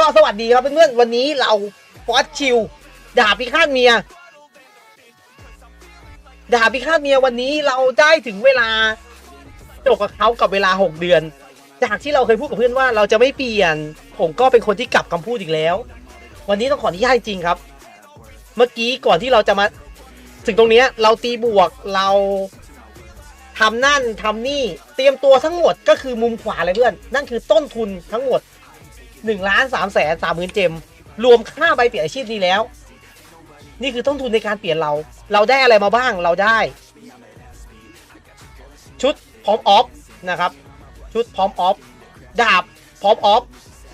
ก็สวัสดีครับเพื่อนๆวันนี้เราฟอสชิลดาบพิฆาตเมียดาบพิฆาตเมียวันนี้เราได้ถึงเวลาจบกับเขากับเวลา 6 เดือน จากที่เราเคยพูดกับเพื่อนว่าเราจะไม่เปลี่ยน ผมก็เป็นคนที่กลับคำพูดอีกแล้ว วันนี้ต้องขออนุญาตจริงครับ เมื่อกี้ก่อนที่เราจะมา ถึงตรงนี้เราตีบวกเราทำนั่นทำนี่เตรียมตัวทั้งหมดก็คือมุมขวาเลยเพื่อน นั่นคือต้นทุนทั้งหมด 1ล้าน3แสน3หมื่นเจม รวมค่าใบเปลี่ยนอาชีพนี้แล้ว นี่คือต้นทุนในการเปลี่ยนเรา เราได้อะไรมาบ้างเราได้ ชุดพร้อมออฟนะครับ ชุดพร้อมออฟดาบพร้อมออฟ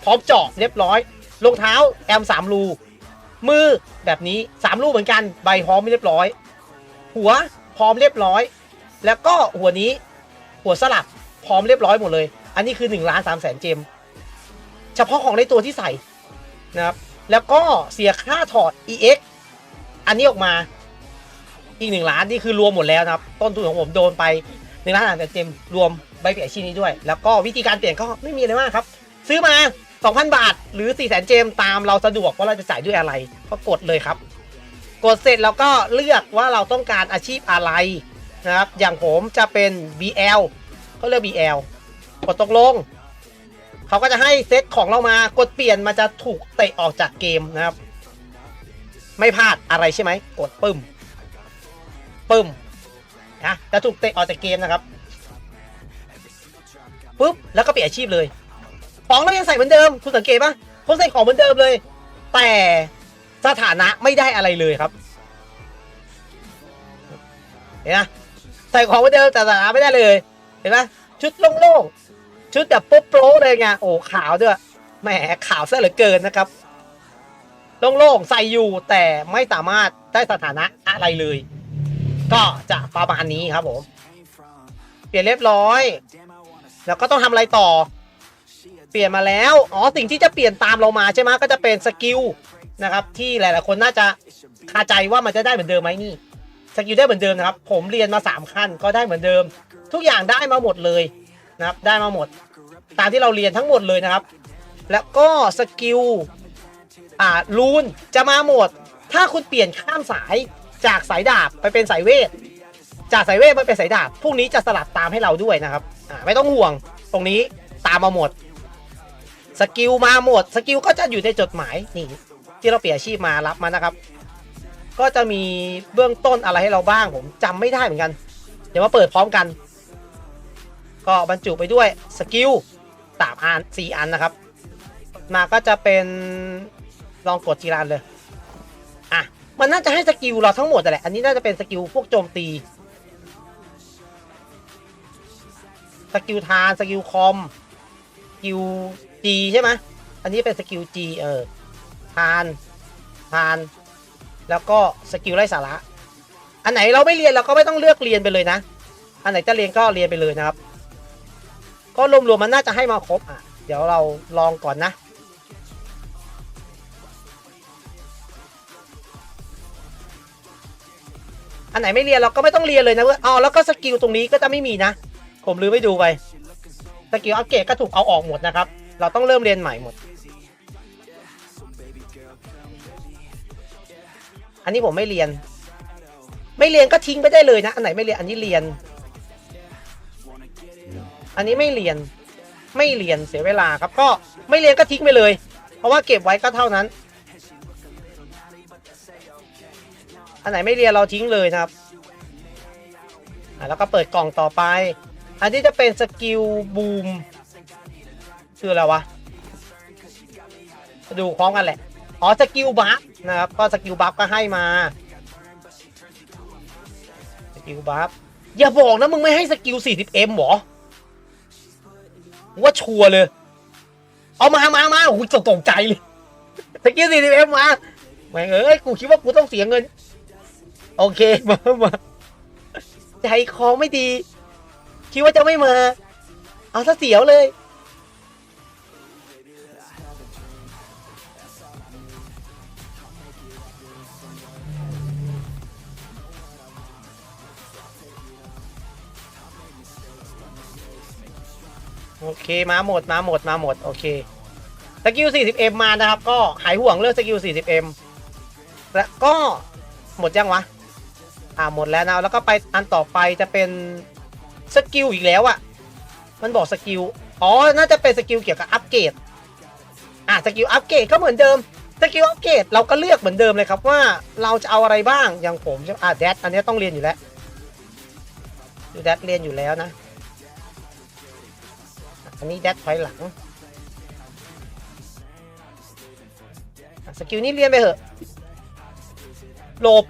พร้อมเจาะเรียบร้อยรองเท้าแอมสามรูมือแบบนี้สามรูเหมือนกันใบพร้อมเรียบร้อย หัวพร้อมเรียบร้อย แล้วก็หัวนี้หัวสลักพร้อมเรียบร้อยหมดเลย อันนี้คือ1ล้าน3แสนเจม เฉพาะของในตัวที่ใส่นะครับ แล้วก็เสียค่าถอด EX อันนี้ออกมาอีกหนึ่งล้านนี่คือรวมหมดแล้วนะครับ ต้นทุนของผมโดนไปหนึ่งล้านสามแสนเจมรวมใบเปลี่ยนอาชีพนี้ด้วย แล้วก็วิธีการเปลี่ยนก็ไม่มีอะไรมากครับ ซื้อมา 2,000 บาท หรือ 4 0 0 0 0เจมตามเราสะดวกว่าเราจะจ่ายด้วยอะไร ก็กดเลยครับ กดเสร็จแล้วก็เลือกว่าเราต้องการอาชีพอะไรนะครับ อย่างผมจะเป็น BL ก็เลือก BL กดตกลง เขาก็จะให้เซตของเรามากดเปลี่ยนมันจะถูกเตะออกจากเกมนะครับ ไม่พลาดอะไรใช่ไหมกดปึ้มปึ้มนะจะถูกเตะออกจากเกมนะครับปุ๊บแล้วก็เปลี่ยนอาชีพเลยของเรายังใส่เหมือนเดิมคุณสังเกตปะผมใส่ของเหมือนเดิมเลย แต่สถานะไม่ได้อะไรเลยครับเห็นไหมใส่ของเหมือนเดิมแต่สถานะไม่ได้เลยเห็นไหมชุดโล่งๆ ชุดแบบโป๊ะโปรเลยไงโอ้ขาวด้วยแหมขาวซะเหลือเกินนะครับโล่งๆใส่อยู่แต่ไม่สามารถได้สถานะอะไรเลย ก็จะประมาณนี้ครับผมเปลี่ยนเรียบร้อย แล้วก็ต้องทำอะไรต่อ เปลี่ยนมาแล้วอ๋อสิ่งที่จะเปลี่ยนตามเรามาใช่ไหมก็จะเป็นสกิลนะครับ ที่หลายๆคนน่าจะคาใจว่ามันจะได้เหมือนเดิมไหมนี่สกิลได้เหมือนเดิมนะครับ ผมเรียนมาสามขั้นก็ได้เหมือนเดิม ทุกอย่างได้มาหมดเลยนะครับ ได้มาหมด ตามที่เราเรียนทั้งหมดเลยนะครับ แล้วก็สกิลอ่ารูนจะมาหมด ถ้าคุณเปลี่ยนข้ามสายจากสายดาบไปเป็นสายเวท จากสายเวทไปเป็นสายดาบพวกนี้จะสลับตามให้เราด้วยนะครับอ่าไม่ต้องห่วงตรงนี้ตามมาหมดสกิลมาหมดสกิลก็จะอยู่ในจดหมายนี่ที่เราเปลี่ยนอาชีพมารับมานะครับ ก็จะมีเบื้องต้นอะไรให้เราบ้างผมจำไม่ได้เหมือนกัน เดี๋ยวมาเปิดพร้อมกัน ก็บรรจุไปด้วยสกิล สามอันสี่อันนะครับ มาก็จะเป็นลองกดทีละอันเลยอะมันน่าจะให้สกิลเราทั้งหมดแต่แหละ อันนี้น่าจะเป็นสกิลพวกโจมตี สกิลทานสกิลคอมสกิลจีใช่ไหมอันนี้เป็นสกิลจีเออทานทาน แล้วก็สกิลไร้สาระ อันไหนเราไม่เรียนเราก็ไม่ต้องเลือกเรียนไปเลยนะ อันไหนจะเรียนก็เรียนไปเลยนะครับ ก็รวมๆมันน่าจะให้มาครบอะ เดี๋ยวเราลองก่อนนะ อันไหนไม่เรียนเราก็ไม่ต้องเรียนเลยนะเพื่อนอ๋อแล้วก็สกิลตรงนี้ก็จะไม่มีนะ ผมลืมไม่ดูไป สกิลอัปเกรดก็ถูกเอาออกหมดนะครับ เราต้องเริ่มเรียนใหม่หมด อันนี้ผมไม่เรียน ไม่เรียนก็ทิ้งไปได้เลยนะ อันไหนไม่เรียนอันนี้เรียน อันนี้ไม่เรียนไม่เรียนเสียเวลาครับก็ไม่เรียนก็ทิ้งไปเลย เพราะว่าเก็บไว้ก็เท่านั้น อันไหนไม่เรียนเราทิ้งเลยนะครับอะแล้วก็เปิดกล่องต่อไป อันนี้จะเป็นสกิลบูมคืออะไรวะดูพร้อมกันแหละ อ๋อสกิลบัฟนะครับ ก็สกิลบัฟก็ให้มา สกิลบัฟอย่าบอกนะมึงไม่ให้สกิล 40m หรอ ว่าชัวร์เลย เอามามามาโอ้โหตกใจเลยสกิล 40m มาแม่งเอ้ยกูคิดว่ากูต้องเสียเงิน โอเคมามาใจคอไม่ดี คิดว่าจะไม่มา เอาซะเสียวเลย โอเคมาหมดมาหมดมาหมดโอเคสกิล 40m มานะครับ ก็หายห่วงเรื่องสกิล 40m แล้วก็หมดยังวะ อ่าหมดแล้วนะแล้วก็ไปอันต่อไปจะเป็นสกิลอีกแล้วอะ่ะ มันบอกสกิล อ๋อ น่าจะเป็นสกิลเกี่ยวกับอัปเกรด อ่าสกิลอัปเกรดก็เหมือนเดิม สกิลอัปเกรดเราก็เลือกเหมือนเดิมเลยครับว่าเราจะเอาอะไรบ้าง อย่างผมใช่ไหมอ่าแดดอันนี้ต้องเรียนอยู่แล้วดูแดดเรียนอยู่แล้วนะ อันนี้แดดถอยหลังสกิลนี้เรียนไปเถอะ หลบ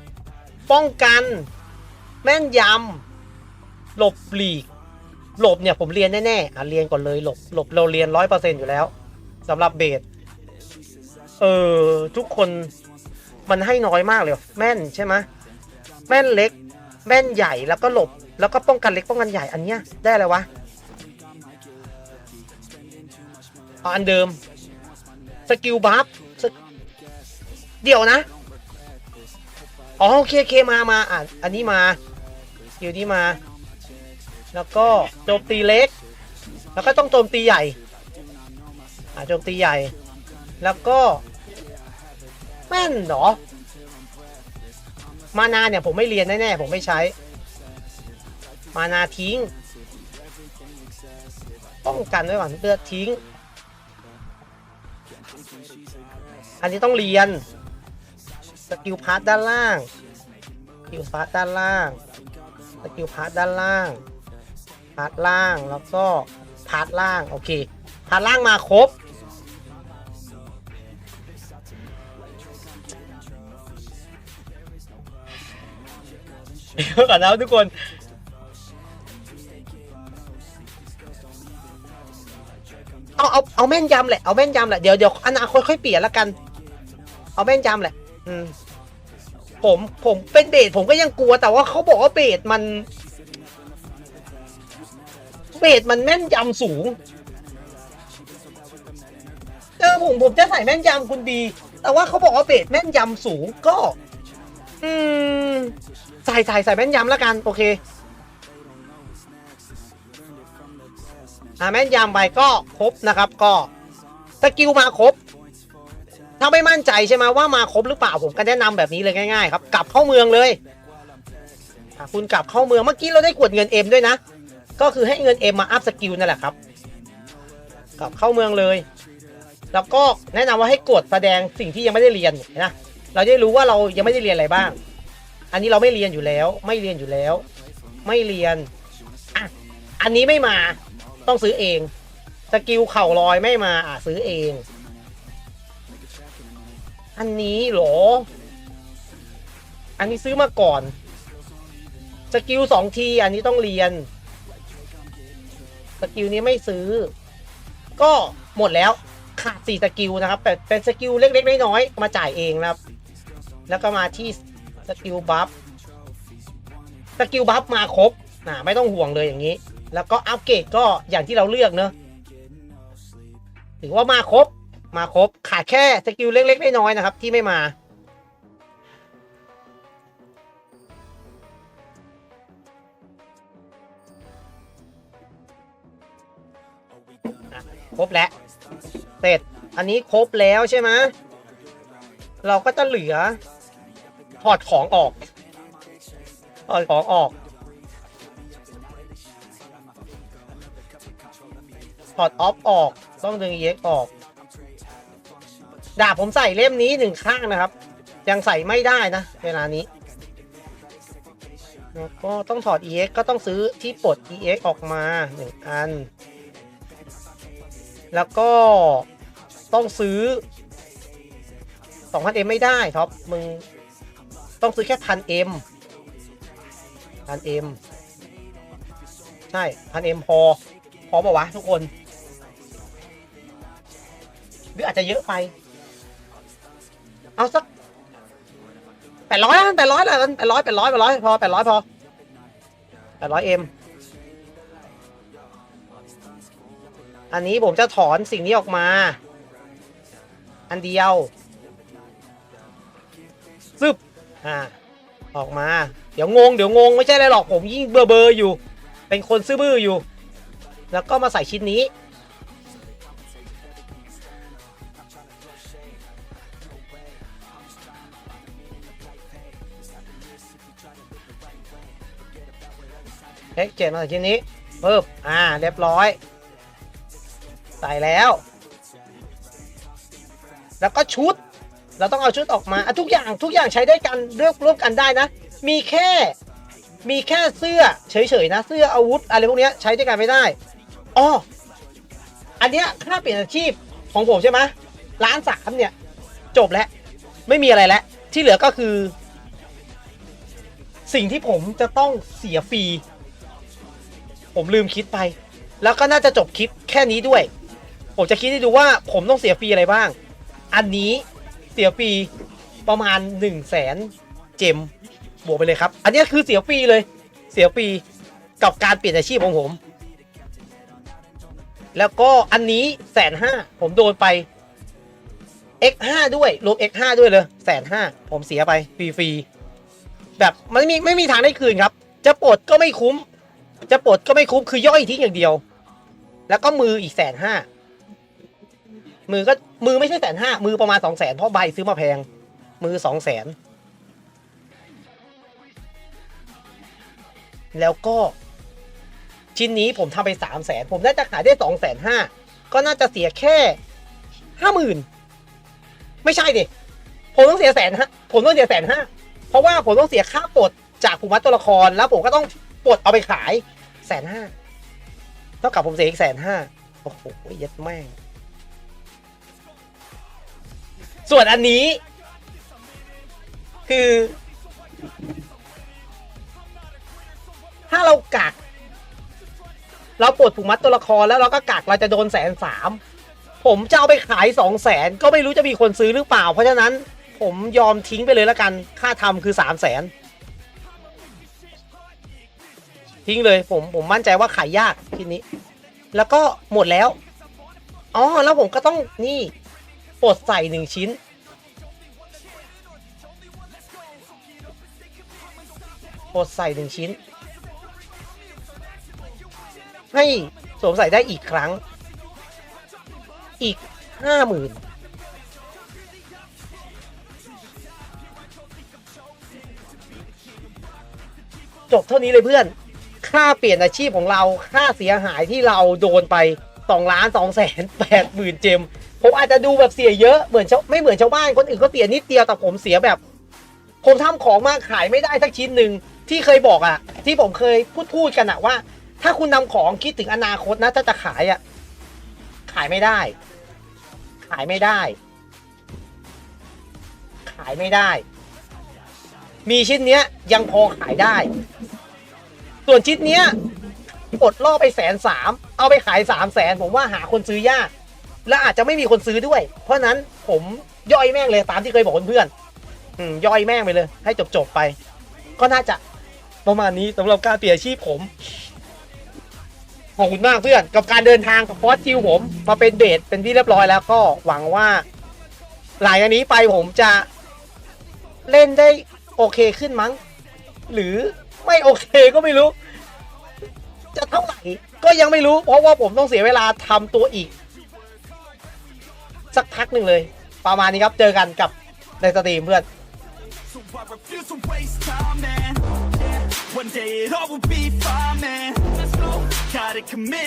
ป้องกัน แม่นยำ หลบหลีก หลบเนี่ยผมเรียนแน่ๆอะเรียนก่อนเลยหลบ หลบเราเรียนร้อยเปอร์เซ็นอยู่แล้วสำหรับเบสเออ ทุกคนมันให้น้อยมากเลย แม่นใช่ไหมแม่นเล็ก แม่นใหญ่แล้วก็หลบ แล้วก็ป้องกันเล็กป้องกันใหญ่อันเนี้ยได้อะไรวะ อันเดิม สกิลบัฟเดี๋ยวนะ อ๋อโอเคโอเคมามาอะอันนี้มาอยู่นี้มา แล้วก็โจมตีเล็ก แล้วก็ต้องโจมตีใหญ่อะโจมตีใหญ่ แล้วก็ แม่นเหรอ มานาเนี่ยผมไม่เรียนแน่ๆผมไม่ใช้ มานาทิ้ง ป้องกันไว้ก่อนเลือดทิ้ง อันนี้ต้องเรียน สกิลพาร์ทด้านล่าง สกิลพาร์ทด้านล่าง สกิลพาร์ทด้านล่าง พาร์ทล่าง แล้วก็พาร์ทล่าง โอเค พาร์ทล่างมาครบ เดี๋ยวก่อนนะทุกคน เอาเอาเอาแม่นยำแหละเอาแม่นยำแหละเดี๋ยวเดี๋ยวอนาคตค่อยเปลี่ยนละกัน เอาแม่นยำแหละ อืม ผมผมเป็นเบสผมก็ยังกลัวแต่ว่าเขาบอกว่าเบสมัน เบสมันแม่นยำสูงเออผมผมจะใส่แม่นยำคุณดี แต่ว่าเขาบอกว่าเบสแม่นยำสูงก็ อืมใส่ใส่ใส่แม่นยำแล้วกัน โอเค แม่นยำไปก็ครบนะครับ ก็สกิลมาครบ ถ้าไม่มั่นใจใช่ไหมว่ามาครบหรือเปล่าผมก็แนะนำแบบนี้เลยง่ายๆครับกลับเข้าเมืองเลยคุณกลับเข้าเมืองเมื่อกี้เราได้กดเงินเอ็มด้วยนะ ก็คือให้เงินเอ็มมาอัพสกิลนั่นแหละครับ กลับเข้าเมืองเลย แล้วก็แนะนำว่าให้กดแสดงสิ่งที่ยังไม่ได้เรียนนะเราจะได้รู้ว่าเรายังไม่ได้เรียนอะไรบ้าง อันนี้เราไม่เรียนอยู่แล้ว ไม่เรียนอยู่แล้ว ไม่เรียนอะอันนี้ไม่มา ต้องซื้อเอง สกิลเข่าลอยไม่มาอะซื้อเอง อันนี้เหรอ อันนี้ซื้อมาก่อน สกิลสองทีอันนี้ต้องเรียน สกิลนี้ไม่ซื้อ ก็หมดแล้วขาดสี่สกิลนะครับ แต่เป็นสกิลเล็กๆน้อยๆมาจ่ายเองนะครับ แล้วก็มาที่สกิลบัฟ สกิลบัฟมาครบนะไม่ต้องห่วงเลยอย่างนี้ แล้วก็อัปเกรดก็อย่างที่เราเลือกเนอะถือว่ามาครบมาครบ ขาดแค่สกิลเล็ก ๆ น้อยๆนะครับ ที่ไม่มาครบแล้วเสร็จ อันนี้ครบแล้วใช่ไหมเราก็จะเหลือถอดของออกถอดของออก ถอดออฟออกต้องดึงเอ็กออก ดาบผมใส่เล่มนี้หนึ่งข้างนะครับ ยังใส่ไม่ได้นะ เวลานี้แล้วก็ต้องถอด EX ก็ต้องซื้อที่ปลด EX ออกมาหนึ่งอัน แล้วก็ต้องซื้อ 2,000M ไม่ได้ท็อป มึง ต้องซื้อแค่ 1,000M 1,000M ใช่ 1,000M พอ พอปะวะทุกคน หรืออาจจะเยอะไป เอาสักแปดร้อยแปดร้อยละกันแปดร้อยแปดร้อยแปดร้อยพอแปดร้อยพอแปดร้อยเอ็มอันนี้ผมจะถอนสิ่งนี้ออกมา อันเดียวซึบอ่าออกมา เดี๋ยวงง เดี๋ยวงง ไม่ใช่อะไรหรอกผมยิ่งเบอร์เบอร์อยู่ เป็นคนซื่อบื้ออยู่ แล้วก็มาใส่ชิ้นนี้ เฮ้ยเจ็ดมาจากชิ้นนี้ปึ๊บอ่า เรียบร้อย ใส่แล้ว แล้วก็ชุด เราต้องเอาชุดออกมาอะทุกอย่างทุกอย่างใช้ได้กันเลือกร่วมกันได้นะ มีแค่ มีแค่เสื้อเฉยๆนะ เสื้ออาวุธอะไรพวกเนี้ยใช้ด้วยกันไม่ได้อ๋ออันเนี้ยค่าเปลี่ยนอาชีพของผมใช่ไหมล้านสามเนี่ย จบแล้วไม่มีอะไรแล้ว ที่เหลือก็คือ สิ่งที่ผมจะต้องเสียฟรี ผมลืมคิดไป แล้วก็น่าจะจบคลิปแค่นี้ด้วย ผมจะคิดให้ดูว่าผมต้องเสียฟรีอะไรบ้าง อันนี้เสียฟรีประมาณ1นึ่งแสนเจมบวกไปเลยครับ อันนี้คือเสียฟรีเลย เสียฟรีกับการเปลี่ยนอาชีพของผม แล้วก็อันนี้แสนห้าผมโดนไป x5 ด้วย รวม x5 ด้วยเลยแสนห้าผมเสียไปฟรีๆแบบมันไม่มีไม่มีทางได้คืนครับ จะปลดก็ไม่คุ้ม จะปลดก็ไม่คุ้มคือย่อยทิ้งอย่างเดียว แล้วก็มืออีกแสนห้ามือก็มือไม่ใช่แสนห้ามือประมาณสองแสนเพราะใบซื้อมาแพง มือสองแสนแล้วก็ ชิ้นนี้ผมทำไปสามแสนผมน่าจะขายได้สองแสนห้าก็น่าจะเสียแค่ห้าหมื่นไม่ใช่ดิผมต้องเสียแสนฮะผมต้องเสียแสนห้าเพราะว่าผมต้องเสียค่าปลดจากภูมิวัตตัวละครแล้วผมก็ต้อง ปลดเอาไปขายแสนห้าเท่ากับผมเสียอีกแสนห้าโอ้โหยัดแม่ง ส่วนอันนี้ คือ ถ้าเรากัก เราปลดผูกมัดตัวละครแล้วเราก็กักเราจะโดนแสนสามผมจะเอาไปขายสองแสนก็ไม่รู้จะมีคนซื้อหรือเปล่า เพราะฉะนั้นผมยอมทิ้งไปเลยแล้วกัน ค่าทำคือสามแสน ทิ้งเลยผมผมมั่นใจว่าขายยากทีนี้ แล้วก็หมดแล้วอ๋อแล้วผมก็ต้องนี่ปลดใส่หนึ่งชิ้น ปลดใส่หนึ่งชิ้น ให้สวมใส่ได้อีกครั้ง อีกห้าหมื่นจบเท่านี้เลยเพื่อน ค่าเปลี่ยนอาชีพของเราค่าเสียหายที่เราโดนไปสองล้านสองแสนแปดหมื่นเจม ผมอาจจะดูแบบเสียเยอะเหมือนไม่เหมือนชาวบ้านคนอื่นเขาเสียนิดเดียวแต่ผมเสียแบบ ผมทำของมาขายไม่ได้สักชิ้นหนึ่งที่เคยบอกอะที่ผมเคยพูดพูดกันอะว่า ถ้าคุณนำของคิดถึงอนาคตนะถ้าจะขายอะขายไม่ได้ ขายไม่ได้ ขายไม่ได้ มีชิ้นเนี้ยยังพอขายได้ ส่วนชิ้นเนี้ยกดล่อไปแสนสามเอาไปขายสามแสนผมว่าหาคนซื้อยาก และอาจจะไม่มีคนซื้อด้วย เพราะนั้นผมย่อยแม่งเลยตามที่เคยบอกเพื่อนๆอืมย่อยแม่งไปเลย ให้จบๆไป ก็น่าจะประมาณนี้สำหรับการเปลี่ยนอาชีพผมขอบคุณมากเพื่อนกับการเดินทางกับฟอสทิวผม มาเป็นเบสเป็นที่เรียบร้อยแล้วก็หวังว่า หลังจากนี้ไปผมจะเล่นได้โอเคขึ้นมั้ง หรือ ไม่โอเคก็ไม่รู้ จะเท่าไหร่ก็ยังไม่รู้ เพราะว่าผมต้องเสียเวลาทำตัวอีก สักพักหนึ่งเลย ประมาณนี้ครับเจอกันกับในสตรีมเพื่อน So I refuse to waste time, man. Yeah. One day it all will be fine, man. Let's go. Gotta commit